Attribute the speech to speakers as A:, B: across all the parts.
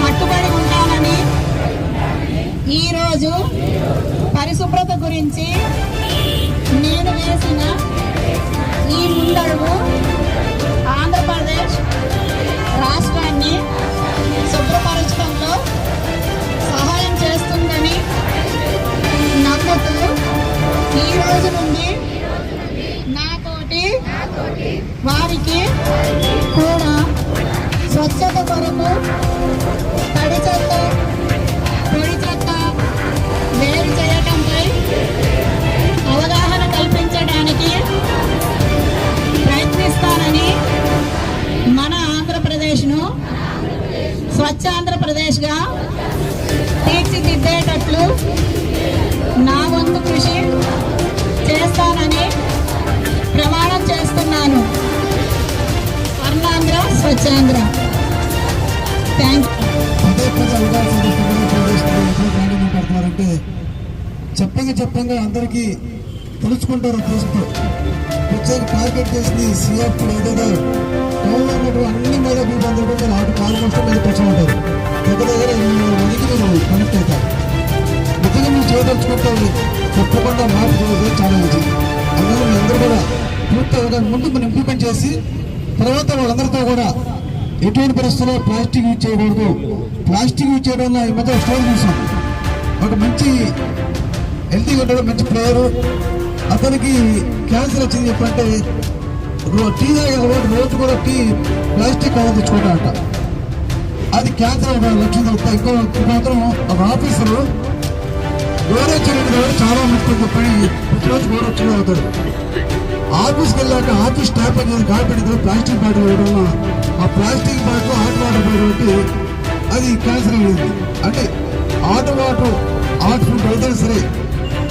A: కట్టుబడి ఉంటానని ఈరోజు పరిశుభ్రత గురించి నేను వేసిన ఈ ముందడుగు స్వచ్ఛ ఆంధ్రప్రదేశ్గా తీర్చిదిద్దేటట్లు నా వంతు కృషి చేస్తానని ప్రమాణం చేస్తున్నాను. స్వర్ణాంధ్ర స్వచ్ఛాంధ్ర. థ్యాంక్
B: పదే పదే చెప్పంగా చెప్పంగా అందరికీ తెలుసుకుంటారు తెలుసుకో ప్రత్యేక టార్గెట్ చేసింది సీఎఫ్ ఏదైతే టౌన్లో ఉన్నటువంటి అన్ని మీద మీకు అందరూ కూడా మీరు ఆల్మోస్ట్ మీద నిజంగా తప్పకుండా మార్పు చాలా మంచిది అందుకని మీ అందరూ కూడా పూర్తి అవగాహన ముందు మనం ఇంప్లిమెంట్ చేసి తర్వాత వాళ్ళందరితో కూడా ఎటువంటి పరిస్థితుల్లో ప్లాస్టిక్ యూజ్ చేయకూడదు. ప్లాస్టిక్ యూజ్ చేయడం వల్ల ఈ మధ్య స్టోర్ చూసాం. ఒక మంచి హెల్తీగా ఉంటాడు మంచి ప్లేయరు అతనికి క్యాన్సర్ వచ్చింది చెప్పంటే టీ తాగే రోజు కూడా టీ ప్లాస్టిక్ కవర్ తెచ్చుకుంటా అది క్యాన్సర్ ఒక లక్షణం ఇంకో మాత్రం ఒక ఆఫీసరు గోరొచ్చిన చాలా ముఖ్యం చెప్పని ప్రతిరోజు గోరొచ్చిన అవుతాడు. ఆఫీస్కి వెళ్ళాక ఆఫీస్ స్టాఫ్ అనేది కాపాడితే ప్లాస్టిక్ బాటిల్ వేయడం ఆ ప్లాస్టిక్ బాటిల్ హాట్ వాటర్ పోయి అది క్యాన్సర్ అయ్యింది అంటే హాట్ వాటర్ హాట్ ఫుడ్ అయితే సరే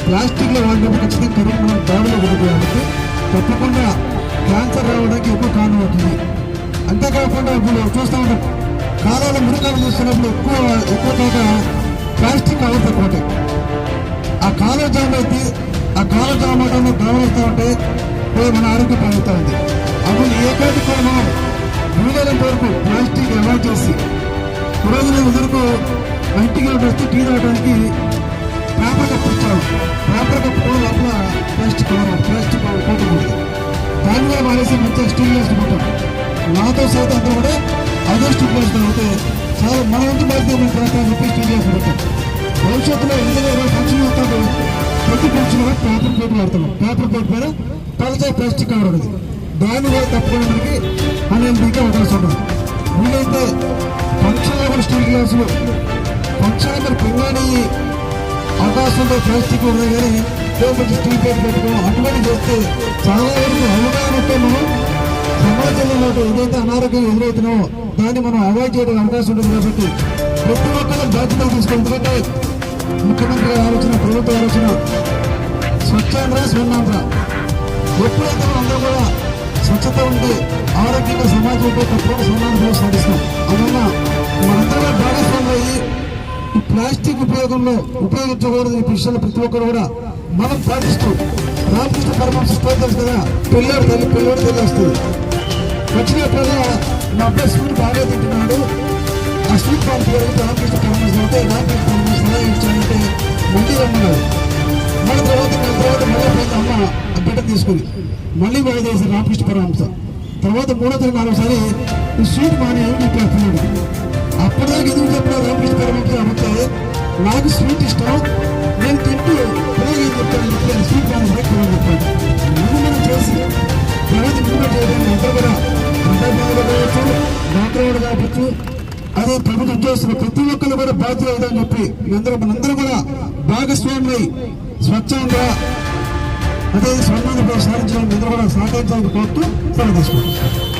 B: ప్లాస్టిక్లో వాడినప్పుడు ఖచ్చితంగా కరెంట్ మనం బాడీలో పడుతుంది కాబట్టి తప్పకుండా క్యాన్సర్ రావడానికి ఎక్కువ కారణం అవుతుంది. అంతేకాకుండా ఇప్పుడు చూస్తూ ఉంటాం కాలాల మురికాలు చూస్తున్నప్పుడు ఎక్కువ ఎక్కువ చోట ప్లాస్టిక్ కవర్స్ ఆ కాలువ జామ్ ఉంటే పోయి మన ఆరోగ్యం ప్రభుత్వం ఉంది. అప్పుడు ఏ కాటి కూడా మనం వీలైనంత వరకు ప్లాస్టిక్ అవాయిడ్ చేసి ఈరోజు నేను వరకు ఇంటికి వస్తే టీ తాగడానికి పేపర్ కప్ ఇచ్చాము పేపర్ కప్ కూడా లోపల ప్లాస్టిక్ కవర్ ప్లాస్టిక్ కవర్ పోతుంది దాని మీద మానేసి మంచిగా స్టీల్ గ్లాస్ పెట్టాం నాతో సైతం అందరూ కూడా అదే స్టీల్ గ్లాస్ తాగితే చాలా మన వంతు బాధ్యత ప్రకారం చెప్పి స్టీల్ గ్లాస్ పెట్టాం భవిష్యత్తులో ఎందుకంటే ఫంక్షన్ వస్తాడు ప్రతి ఫంక్షన్ కూడా పేపర్ ప్లేట్ వాడతాం పేపర్ ప్లేట్ మీద పలచే ప్లాస్టిక్ కవర్ ఉండదు దాని వల్ల తప్పకుండా మనకి అనేది అవకాశం ఉండదు వీలైతే ఫంక్షన్లో కూడా స్టీల్ గ్లాసులు ఫంక్షన్ మరి పింగాణి అవకాశంలో ప్లాస్టిక్ ఉన్నాయి కానీ లేకపోతే స్టీల్ ప్లేట్ పెట్టుకోవడం అటువంటి చేస్తే చాలా వరకు అవగాహన ఉంటే మనం సమాజంలో ఏదైతే అనారోగ్యం ఎదురవుతున్నామో దాన్ని మనం అవాయిడ్ చేయడానికి అవకాశం ఉంటుంది కాబట్టి ప్రతి ఒక్కరు బాధ్యత తీసుకోవాలి ఎందుకంటే ముఖ్యమంత్రి ఆలోచన ప్రభుత్వ ఆలోచన. స్వచ్ఛాంధ్ర స్వర్ణాంధ్ర. ఎప్పుడైతే అందరూ కూడా స్వచ్ఛత ఉండి ఆరోగ్యంగా సమాజంపై ఉంటే తప్పకుండా స్వర్ణాంధ్ర సాధిస్తాం. అందువల్ల మనందరూ భాగస్వాములు అయ్యి ఈ ప్లాస్టిక్ ఉపయోగంలో ఉపయోగించకూడదు ఈ విషయంలో ప్రతి ఒక్కరు కూడా మనం పాటిస్తూ రామకృష్ణ పరమాంశ స్తోత్రం కదా? పిల్లోడు తల్లి పిల్లోడు తల్లి వస్తుంది. వచ్చినప్పుడు మా అబ్బాయి స్వీట్ బాగా తింటున్నాడు. ఆ స్వీట్ పాన్ పేరు రామకృష్ణ పరమాంశ అయితే రామకృష్ణ మళ్ళీ రమ్మన్నాడు మళ్ళీ తర్వాత నెల తర్వాత మళ్ళీ పోయింది అమ్మ బిడ్డ తీసుకుని మళ్ళీ బాగా చేశారు రామకృష్ణ పరమహంస తర్వాత మూడో తరగతి నాలుగోసారి స్వీట్ మానే ఏమి చెప్పేస్తున్నాడు? అప్పటిదాకా ఎందుకు చెప్పినా రామకృష్ణ పరమహంస అంటే నాకు స్వీట్ ఇష్టం. నేను తింటూ పిల్లలు ఏం చెప్తాను చెప్పాను స్వీట్ మానే చెప్పాను చెప్పాను. ముందు మనం చేసి తర్వాత ముందు చేయడానికి అందరూ కూడా అంతర్మానులు కావచ్చు డాక్టర్ కావచ్చు. అదే ప్రభుత్వ ఉద్యోగస్తులు ప్రతి ఒక్కరు కూడా బాధ్యత అవుతుందని చెప్పి మీ అందరూ మనందరూ కూడా భాగస్వాములై స్వచ్ఛంగా అదే స్వర్ణాన్ని సాధించడానికి అందరూ కూడా సహకరించాలని కోరుతూ సెలవు తీసుకుంటాం